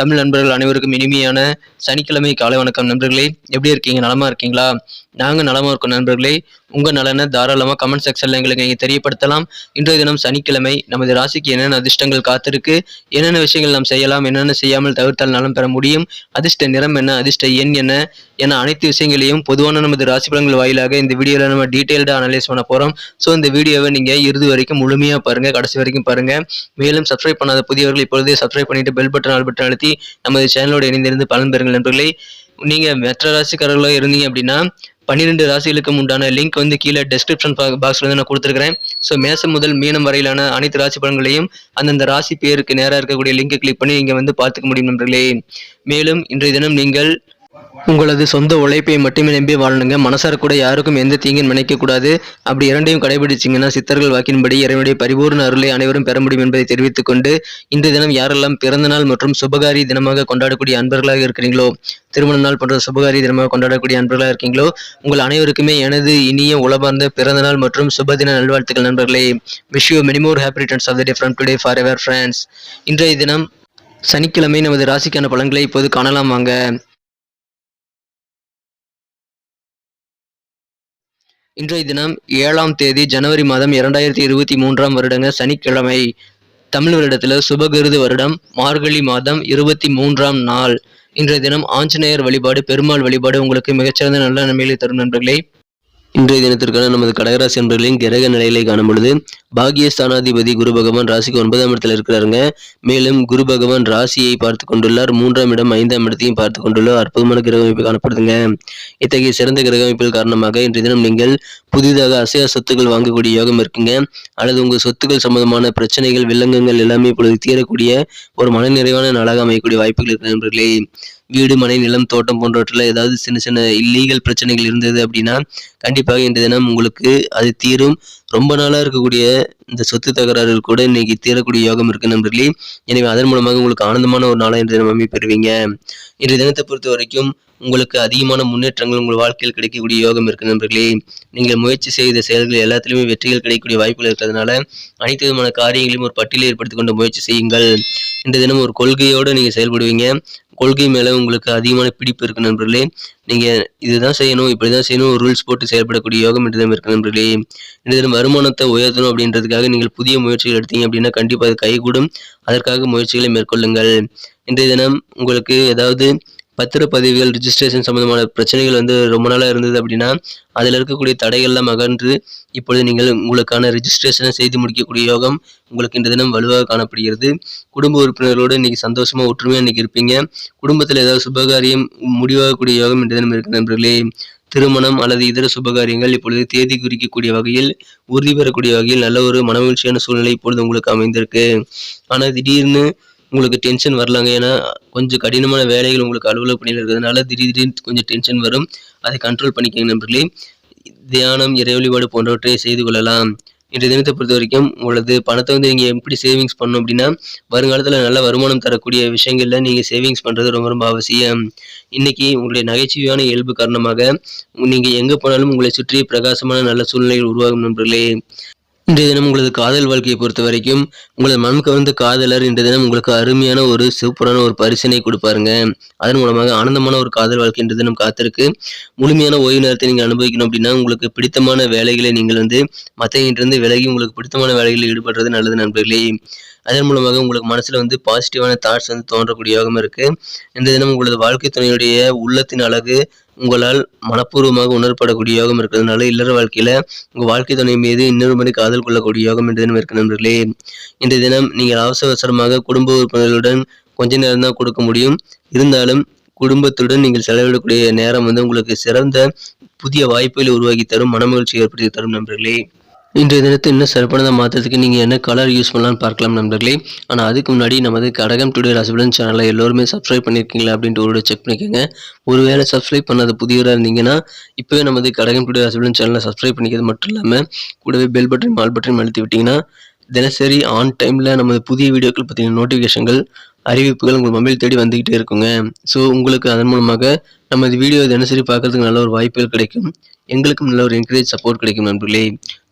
தமிழ் நண்பர்கள் அனைவருக்கும் இனிமையான சனிக்கிழமை காலை வணக்கம் நண்பர்களே. எப்படி இருக்கீங்க? நலமா இருக்கீங்களா? நாங்கள் நலமா இருக்கோம் நண்பர்களே. உங்கள் நலனை தாராளமாக கமெண்ட் செக்ஷனில் எங்களுக்கு நீங்கள் தெரியப்படுத்தலாம். இன்றைய தினம் சனிக்கிழமை நமது ராசிக்கு என்னென்ன அதிர்ஷ்டங்கள் காத்திருக்கு என்னென்ன விஷயங்கள் நாம் செய்யலாம் என்னென்ன செய்யாமல் தவிர்த்தால் நலம் பெற முடியும் அதிர்ஷ்ட நிறம் என்ன அதிர்ஷ்ட எண் என்ன என அனைத்து விஷயங்களையும் பொதுவான நமது ராசி பலன்கள் வாயிலாக இந்த வீடியோவில் நம்ம டீட்டெயில்டாக அனலைஸ் பண்ண போகிறோம் ஸோ இந்த வீடியோவை நீங்கள் இறுதி வரைக்கும் முழுமையாக பாருங்கள் கடைசி வரைக்கும் பாருங்கள் மேலும் சப்ஸ்கிரைப் பண்ணாத புதியவர்கள் இப்பொழுதே சப்ஸ்கிரைப் பண்ணிட்டு பெல் பட்டன் ஆல் பட்டன் அழுத்தி நமது சேனலோடு இணைந்திருந்து பலன் பெறுங்கள் நண்பர்களே. நீங்கள் மற்ற ராசிக்காரர்களாக இருந்தீங்க அப்படின்னா பன்னிரெண்டு ராசிகளுக்கும் உண்டான லிங்க் வந்து கீழே டெஸ்கிரிப்ஷன் பாக்ஸில் வந்து நான் கொடுத்துருக்கிறேன். ஸோ மேசம் முதல் மீனம் வரையிலான அனைத்து ராசி பலன்களையும் அந்தந்த ராசி பேருக்கு நேராக இருக்கக்கூடிய லிங்கை கிளிக் பண்ணி நீங்கள் வந்து பார்த்துக்க முடியும் நண்பர்களே. மேலும் இன்றைய தினம் நீங்கள் உங்களது சொந்த உழைப்பை மட்டுமே நம்பி வாழணுங்க மனசார கூட யாருக்கும் எந்த தீங்கும் நினைக்கக்கூடாது. அப்படி இரண்டையும் கடைபிடிச்சிங்கன்னா சித்தர்கள் வாக்கின்படி இறைவனுடைய பரிபூர்ண அருளை அனைவரும் பெற முடியும் என்பதை தெரிவித்துக் கொண்டு இன்றைய தினம் யாரெல்லாம் பிறந்த நாள் மற்றும் சுபகாரி தினமாக கொண்டாடக்கூடிய அன்பர்களாக இருக்கிறீங்களோ திருமண நாள் போன்ற சுபகாரி தினமாக கொண்டாடக்கூடிய அன்பர்களாக இருக்கீங்களோ உங்கள் அனைவருக்குமே எனது இனிய உளபார்ந்த பிறந்த நாள் மற்றும் சுபதின நல்வாழ்த்துக்கள் நண்பர்களே. Wish you many more happy returns of the day from today for ever friends இன்றைய தினம் சனிக்கிழமை நமது ராசிக்கான பலன்களை இப்போது காணலாம் வாங்க. இன்றைய தினம் ஏழாம் தேதி ஜனவரி மாதம் இரண்டாயிரத்தி இருபத்தி மூன்றாம் வருடங்க சனிக்கிழமை. தமிழ் வருடத்தில் சுபகிருது வருடம் மார்கழி மாதம் இருபத்தி மூன்றாம் நாள். இன்றைய தினம் ஆஞ்சநேயர் வழிபாடு பெருமாள் வழிபாடு உங்களுக்கு மிகச்சிறந்த நல்ல நன்மைகளை தரும் நண்பர்களே. இன்றைய தினத்திற்கான நமது கடகராசி என்பர்களின் கிரக நிலையிலே காணும் பொழுது பாகியஸ்தானாதிபதி குரு பகவான் ராசிக்கு ஒன்பதாம் இடத்துல இருக்கிறாருங்க. மேலும் குரு பகவான் ராசியை பார்த்து கொண்டுள்ளார். மூன்றாம் இடம் ஐந்தாம் இடத்தையும் பார்த்து கொண்டுள்ளார் அற்புதமான கிரக அமைப்பு காணப்படுதுங்க. இத்தகைய சிறந்த கிரக அமைப்பில் காரணமாக இன்றைய தினம் நீங்கள் புதிதாக அசையா சொத்துக்கள் வாங்கக்கூடிய யோகம் இருக்குங்க. அல்லது உங்கள் சொத்துக்கள் சம்பந்தமான பிரச்சனைகள் வில்லங்கங்கள் எல்லாமே இப்பொழுது தீரக்கூடிய ஒரு மனநிறைவான நாளாக அமையக்கூடிய வாய்ப்புகள் இருக்கு நண்பர்களே. வீடு மனை நிலம் தோட்டம் போன்றவற்றில் ஏதாவது சின்ன சின்ன இல்லீகல் பிரச்சனைகள் இருந்தது அப்படின்னா கண்டிப்பாக இன்றைய தினம் உங்களுக்கு அது தீரும். ரொம்ப நாளாக இருக்கக்கூடிய இந்த சொத்து தகராறுகள் கூட இன்னைக்கு தீரக்கூடிய யோகம் இருக்கு நண்பர்களே. எனவே அதன் மூலமாக உங்களுக்கு ஆனந்தமான ஒரு நாளாக இன்றைய தினம் அமைப்பெறுவீங்க இன்றைய தினத்தை பொறுத்த வரைக்கும் உங்களுக்கு அதிகமான முன்னேற்றங்கள் உங்கள் வாழ்க்கையில் கிடைக்கக்கூடிய யோகம் இருக்கு நண்பர்களே. நீங்கள் முயற்சி செய்த செயல்கள் எல்லாத்திலுமே வெற்றிகள் கிடைக்கக்கூடிய வாய்ப்புகள் இருக்கிறதுனால அனைத்து விதமான காரியங்களையும் ஒரு பட்டியலை ஏற்படுத்தி கொண்டு முயற்சி செய்யுங்கள். இன்றைய தினம் ஒரு கொள்கையோடு நீங்கள் செயல்படுவீங்க. கொள்கை மேலே உங்களுக்கு அதிகமான பிடிப்பு இருக்கு நண்பர்களே. நீங்கள் இதுதான் செய்யணும் இப்படி தான் செய்யணும் ரூல்ஸ் போட்டு செயல்படக்கூடிய யோகம் இன்று தினம் இருக்கு நண்பர்களே. இன்று தினம் வருமானத்தை உயர்த்தணும் அப்படின்றதுக்காக நீங்கள் புதிய முயற்சிகள் எடுத்தீங்க அப்படின்னா கண்டிப்பாக அது கைகூடும். அதற்காக முயற்சிகளை மேற்கொள்ளுங்கள். இன்றைய தினம் உங்களுக்கு ஏதாவது பத்திரப்பதிவுகள் ரிஜிஸ்ட்ரேஷன் சம்பந்தமான பிரச்சனைகள் வந்து ரொம்ப நாளாக இருந்தது அப்படின்னா அதில் இருக்கக்கூடிய தடைகள்லாம் அகன்று இப்பொழுது நீங்கள் உங்களுக்கான ரிஜிஸ்ட்ரேஷனை செய்து முடிக்கக்கூடிய யோகம் உங்களுக்கு இந்த தினம் வலுவாக காணப்படுகிறது. குடும்ப உறுப்பினர்களோடு இன்னைக்கு சந்தோஷமாக ஒற்றுமையாக இன்றைக்கி இருப்பீங்க. குடும்பத்தில் ஏதாவது சுபகாரியம் முடிவாகக்கூடிய யோகம் இந்த தினம் இருக்கு நண்பர்களே. திருமணம் அல்லது இதர சுபகாரியங்கள் இப்பொழுது தேதி குறிக்கக்கூடிய வகையில் உறுதி பெறக்கூடிய வகையில் நல்ல ஒரு மனமகிழ்ச்சியான சூழ்நிலை இப்பொழுது உங்களுக்கு அமைந்திருக்கு. ஆனால் திடீர்னு உங்களுக்கு டென்ஷன் வரலாங்க. ஏன்னா கொஞ்சம் கடினமான வேலைகள் உங்களுக்கு அலுவலக பணியில் இருக்கிறதுனால திடீர் திடீர்னு கொஞ்சம் டென்ஷன் வரும். அதை கண்ட்ரோல் பண்ணிக்கங்க நண்பர்களே. தியானம் இறை வழிபாடு போன்றவற்றை செய்து கொள்ளலாம். இன்றைய தினத்தை பொறுத்த வரைக்கும் உங்களது பணத்தை வந்து நீங்கள் எப்படி சேவிங்ஸ் பண்ணணும் அப்படின்னா வருங்காலத்தில் நல்ல வருமானம் தரக்கூடிய விஷயங்களில் நீங்கள் சேவிங்ஸ் பண்ணுறது ரொம்ப ரொம்ப அவசியம். இன்றைக்கி உங்களுடைய நகைச்சுவையான இயல்பு காரணமாக நீங்கள் எங்கே போனாலும் உங்களை சுற்றி பிரகாசமான நல்ல சூழ்நிலைகள் உருவாகும் நண்பர்களே. இன்றைய தினம் உங்களது காதல் வாழ்க்கையை பொறுத்த வரைக்கும் உங்களது மனம் கவர்ந்த காதலர் இன்றைய தினம் உங்களுக்கு அருமையான ஒரு சூப்பரான ஒரு பரிசனை கொடுப்பாருங்க. அதன் மூலமாக ஆனந்தமான ஒரு காதல் வாழ்க்கை இன்றைய தினம் காத்திருக்கு. முழுமையான ஓய்வு நேரத்தை நீங்கள் அனுபவிக்கணும் அப்படின்னா உங்களுக்கு பிடித்தமான வேலைகளை நீங்கள் வந்து மற்றவங்கிட்டிருந்து விலகி உங்களுக்கு பிடித்தமான வேலைகளில் ஈடுபடுறது நல்லது நண்பர்களே. அதன் மூலமாக உங்களுக்கு மனசில் வந்து பாசிட்டிவான தாட்ஸ் வந்து தோன்றக்கூடிய யோகம் இருக்குது இந்த தினம் உங்களது வாழ்க்கை துணையுடைய உள்ளத்தின் அழகு உங்களால் மனப்பூர்வமாக உணரப்படக்கூடிய யோகம் இருக்கிறதுனால இல்லற வாழ்க்கையில் உங்கள் வாழ்க்கை துணை மீது இன்னொரு முறை காதல் கொள்ளக்கூடிய யோகம் இன்று தினம் இருக்கு நண்பர்களே. இந்த தினம் நீங்கள் அவசர அவசரமாக குடும்ப உறுப்பினர்களுடன் கொஞ்ச நேரம் தான் கொடுக்க முடியும். இருந்தாலும் குடும்பத்துடன் நீங்கள் செலவிடக்கூடிய நேரம் வந்து உங்களுக்கு சிறந்த புதிய வாய்ப்புகளை உருவாக்கி தரும் மனமகிழ்ச்சி ஏற்படுத்தி தரும் நண்பர்களே. இன்றைய தினத்தை இன்னும் சிறப்பானதாக மாற்றுறதுக்கு நீங்கள் என்ன கலர் யூஸ் பண்ணலாம்னு பார்க்கலாம் நண்பர்களே. ஆனால் அதுக்கு முன்னாடி நமது கடகம் டுடே ராசிபலன் சேனலை எல்லோருமே சப்ஸ்கிரைப் பண்ணியிருக்கீங்களா அப்படின்ட்டு ஒரு செக் பண்ணிக்கோங்க. ஒருவேளை சப்ஸ்கிரைப் பண்ணாத புதியவராக இருந்தீங்கன்னா இப்போவே நமது கடகம் டுடே ராசிபலன் சேனலை சப்ஸ்கிரைப் பண்ணிக்கிறது மட்டும் இல்லாமல் கூடவே பெல் பட்டன் மால் பட்டன் அழுத்தி விட்டிங்கன்னா தினசரி ஆன் டைமில் நமது புதிய வீடியோக்கள் பற்றின நோட்டிஃபிகேஷன்கள் அறிவிப்புகள் உங்கள் மொபைல் தேடி வந்துக்கிட்டே இருக்குங்க. ஸோ உங்களுக்கு அதன் மூலமாக நமது வீடியோ தினசரி பார்க்கறதுக்கு நல்ல ஒரு வாய்ப்புகள் கிடைக்கும். எங்களுக்கும் நல்ல ஒரு என்கரேஜ் சப்போர்ட் கிடைக்கும் நண்பர்களே.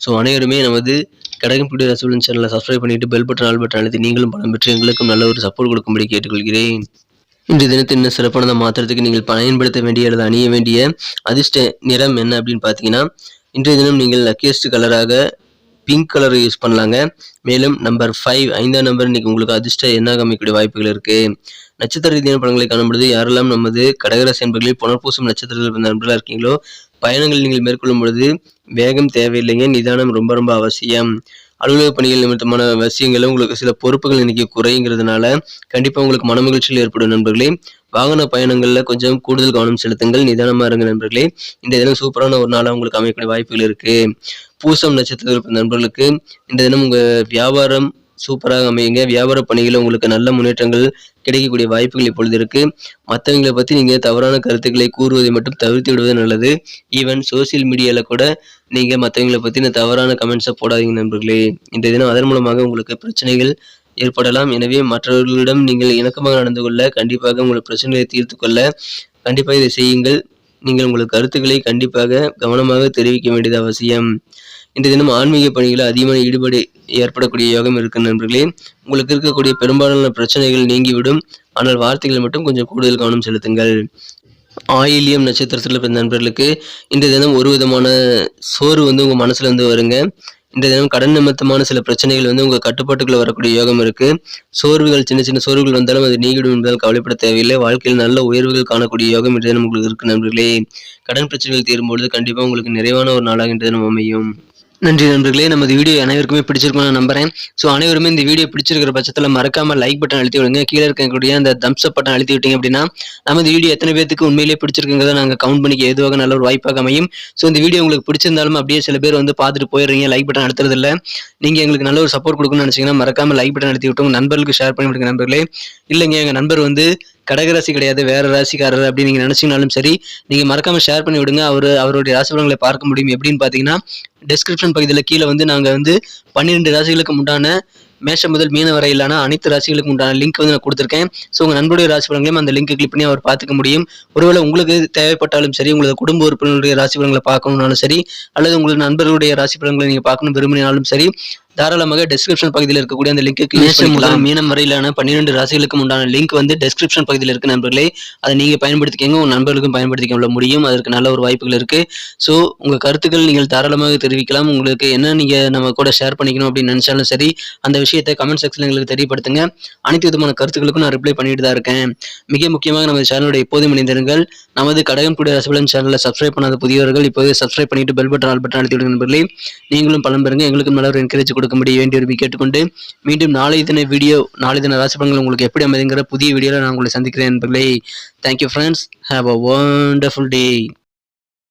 ஸோ அனைவருமே நமது கடகம் பிடி ரசூலன் சேனலை சப்ஸ்கிரைப் பண்ணிவிட்டு பெல் பட்டன் ஆல் பட்டன் அழுத்தி நீங்களும் பணம் பெற்று எங்களுக்கும் நல்ல ஒரு சப்போர்ட் கொடுக்கும்படி கேட்டுக்கொள்கிறேன். இன்றைய தினத்தை இன்னும் சிறப்பானதை மாத்திரத்துக்கு நீங்கள் பயன்படுத்த வேண்டிய அல்லது அணிய வேண்டிய அதிர்ஷ்ட நிறம் என்ன அப்படின்னு பார்த்தீங்கன்னா இன்றைய தினம் நீங்கள் லக்கியஸ்ட் கலராக பிங்க் கலர் யூஸ் பண்ணலாங்க. மேலும் நம்பர் ஃபைவ் ஐந்தாம் நம்பர் இன்னைக்கு உங்களுக்கு அதிர்ஷ்ட எண்ணாக அமைக்கக்கூடிய வாய்ப்புகள் இருக்கு. நட்சத்திர ரீதியான படங்களை காணும்பொழுது யாரெல்லாம் நமது கடகராசி என்பர்களில் புனர்பூசம் நட்சத்திரத்தில் பிறந்த நண்பர்களாக இருக்கீங்களோ பயணங்கள் நீங்கள் மேற்கொள்ளும் பொழுது வேகம் தேவையில்லைங்க நிதானம் ரொம்ப ரொம்ப அவசியம். அலுவலக பணிகள் நிமித்தமான விஷயங்களும் உங்களுக்கு சில பொறுப்புகள் இன்னைக்கு குறைங்கிறதுனால கண்டிப்பாக உங்களுக்கு மனமகிழ்ச்சியில் ஏற்படும் நண்பர்களே. வாகன பயணங்களில் கொஞ்சம் கூடுதல் கவனம் செலுத்துங்கள் நிதானமாக இருங்க நண்பர்களே. இந்த தினம் சூப்பரான ஒரு நாளாக உங்களுக்கு அமைக்கக்கூடிய வாய்ப்புகள் இருக்குது பூசம் நட்சத்திரத்தில் இருக்க நண்பர்களுக்கு இந்த தினம் உங்கள் வியாபாரம் சூப்பராக அமையுங்க. வியாபார பணிகளில் உங்களுக்கு நல்ல முன்னேற்றங்கள் கிடைக்கக்கூடிய வாய்ப்புகள் இப்பொழுது இருக்கு. மற்றவங்களை பற்றி நீங்கள் தவறான கருத்துக்களை கூறுவதை மட்டும் தவிர்த்து விடுவது நல்லது. ஈவன் சோசியல் மீடியாவில் கூட நீங்கள் மற்றவங்களை பற்றின தவறான கமெண்ட்ஸை போடாதீங்க நண்பர்களே. இந்த தினம் அதன் மூலமாக உங்களுக்கு பிரச்சனைகள் ஏற்படலாம். எனவே மற்றவர்களிடம் நீங்கள் இணக்கமாக நடந்து கொள்ள கண்டிப்பாக உங்கள் பிரச்சனைகளை தீர்த்து கொள்ள கண்டிப்பாக இதை செய்யுங்கள். நீங்கள் உங்கள் கருத்துக்களை கண்டிப்பாக கவனமாக தெரிவிக்க வேண்டியது அவசியம். இந்த தினம் ஆன்மீக பணிகளில் அதிகமான ஈடுபாடு ஏற்படக்கூடிய யோகம் இருக்கு நண்பர்களே உங்களுக்கு இருக்கக்கூடிய பெரும்பாலான பிரச்சனைகள் நீங்கிவிடும். ஆனால் வார்த்தைகள் மட்டும் கொஞ்சம் கூடுதல் கவனம் செலுத்துங்கள். ஆயிலியம் நட்சத்திரத்தில் பிறந்த நண்பர்களுக்கு இந்த தினம் ஒரு விதமான சோறு வந்து உங்கள் மனசுல இருந்து வருங்க. இந்த தினம் கடன் நிமித்தமான சில பிரச்சனைகள் வந்து உங்கள் கட்டுப்பாட்டுக்குள்ள வரக்கூடிய யோகம் இருக்கு. சோர்வுகள் சின்ன சின்ன சோர்வுகள் வந்தாலும் அது நீங்கிடும் என்பதால் கவலைப்பட தேவையில்லை. வாழ்க்கையில் நல்ல உயர்வுகள் காணக்கூடிய யோகம் இன்று தினம் உங்களுக்கு இருக்கு நண்பர்களே. கடன் பிரச்சனைகள் தீரும்பொழுது கண்டிப்பாக உங்களுக்கு நிறைவான ஒரு நாளாக இன்று தினம் அமையும். நன்றி நண்பர்களே. நமது வீடியோ அனைவருக்குமே பிடிச்சிருக்கும்னு நான் நம்புறேன். ஸோ அனைவருமே இந்த வீடியோ பிடிச்சிருக்கிற பட்சத்தில் மறக்காம லைக் பட்டன் அழுத்தி விடுங்க. கீழே இருக்கக்கூடிய அந்த தம்ஸ் அப் பட்டன் அழுத்தி விட்டீங்க அப்படின்னா நமது வீடியோ எத்தனை பேருக்கு உண்மையிலேயே பிடிச்சிருக்குங்கிறத நாங்கள் கவுண்ட் பண்ணிக்க எதுவாக நல்ல ஒரு வாய்ப்பாக அமையும். ஸோ இந்த வீடியோ உங்களுக்கு பிடிச்சிருந்தாலும் அப்படியே சில பேர் வந்து பார்த்துட்டு போயிடுறீங்க. லைக் பட்டன் அழுத்துறது இல்லை நீங்கள் எங்களுக்கு நல்ல ஒரு சப்போர்ட் கொடுக்கணும்னு நினச்சிங்கன்னா மறக்காம லைக் பட்டன் அழுத்தி விட்டு உங்கள் நண்பர்களுக்கு ஷேர் பண்ணி விடுங்க நண்பர்களே. இல்லைங்க எங்கள் நண்பர் வந்து கடகராசி கிடையாது வேற ராசிக்காரர் அப்படின்னு நீங்க நினைச்சீங்கனாலும் சரி நீங்க மறக்காம ஷேர் பண்ணி விடுங்க. அவர் அவருடைய ராசிபலங்களை பார்க்க முடியும். எப்படின்னு பாத்தீங்கன்னா டிஸ்கிரிப்ஷன் பகுதியில் கீழே வந்து நாங்க வந்து பன்னிரெண்டு ராசிகளுக்கு உண்டான மேஷம் முதல் மீன வரையிலான அனைத்து ராசிகளுக்கு உண்டான லிங்க் வந்து நான் கொடுத்துருக்கேன். ஸோ உங்கள் நண்பருடைய ராசி பலங்களையும் அந்த லிங்க் கிளிக் பண்ணி அவர் பார்த்துக்க முடியும். ஒருவேளை உங்களுக்கு தேவைப்பட்டாலும் சரி உங்களது குடும்ப உறுப்பினருடைய ராசி பலங்களை பார்க்கணும்னாலும் சரி அல்லது உங்களது நண்பர்களுடைய ராசி பலங்களை நீங்கள் பார்க்கணும் விரும்பினாலும் சரி தாராளமாக டெஸ்கிரிப்ஷன் பகுதியில் இருக்கக்கூடிய அந்த லிங்க்கு மேஷம் முதல் மீனம் வரையிலான பன்னிரெண்டு ராசிகளுக்கு உண்டான லிங்க் வந்து டெஸ்கிரிப்ஷன் பகுதியில் இருக்கு நண்பர்களே. அதை நீங்க பயன்படுத்திக்கங்க உங்க நண்பர்களுக்கும் பயன்படுத்திக்க முடியும். அதற்கு நல்ல ஒரு வாய்ப்புகள் இருக்கு. ஸோ உங்க கருத்துக்கள் நீங்கள் தாராளமாக தெரிவிக்கலாம். உங்களுக்கு என்ன நீங்க நம்ம கூட ஷேர் பண்ணிக்கணும் அப்படின்னு நினைச்சாலும் சரி அந்த விஷயத்தை கமெண்ட் செக்ஷன்ல எங்களுக்கு தெரியப்படுத்துங்க. அனைத்து விதமான கருத்துக்களுக்கும் நான் ரிப்ளை பண்ணிட்டு தான் இருக்கேன். மிக முக்கியமாக நமது சேனலோட எப்போதும் இணைந்திருங்கள். நமது கடகம் கூட ரசபலன் சேனலை சப்ஸ்கிரைப் பண்ணாத புதியவர்கள் இப்போது சப்ஸ்கிரைப் பண்ணிட்டு பெல் பட்டன் ஆல் பட்டன் அழுத்தி விடுங்க நண்பர்களே. நீங்களும் பலன் பெறுங்க. எங்களுக்கும் நல்ல ஒரு என்கரேஜ் கொடுக்கும்படி வேண்டி விரும்பி கேட்டுக்கொண்டு மீண்டும் நாளை தின வீடியோ நாளை தின ராசி பலன்கள் உங்களுக்கு எப்படி அமைதுங்கிற புதிய வீடியோவில் நான் உங்களை சந்திக்கிறேன் என்பதை thank you friends have a wonderful day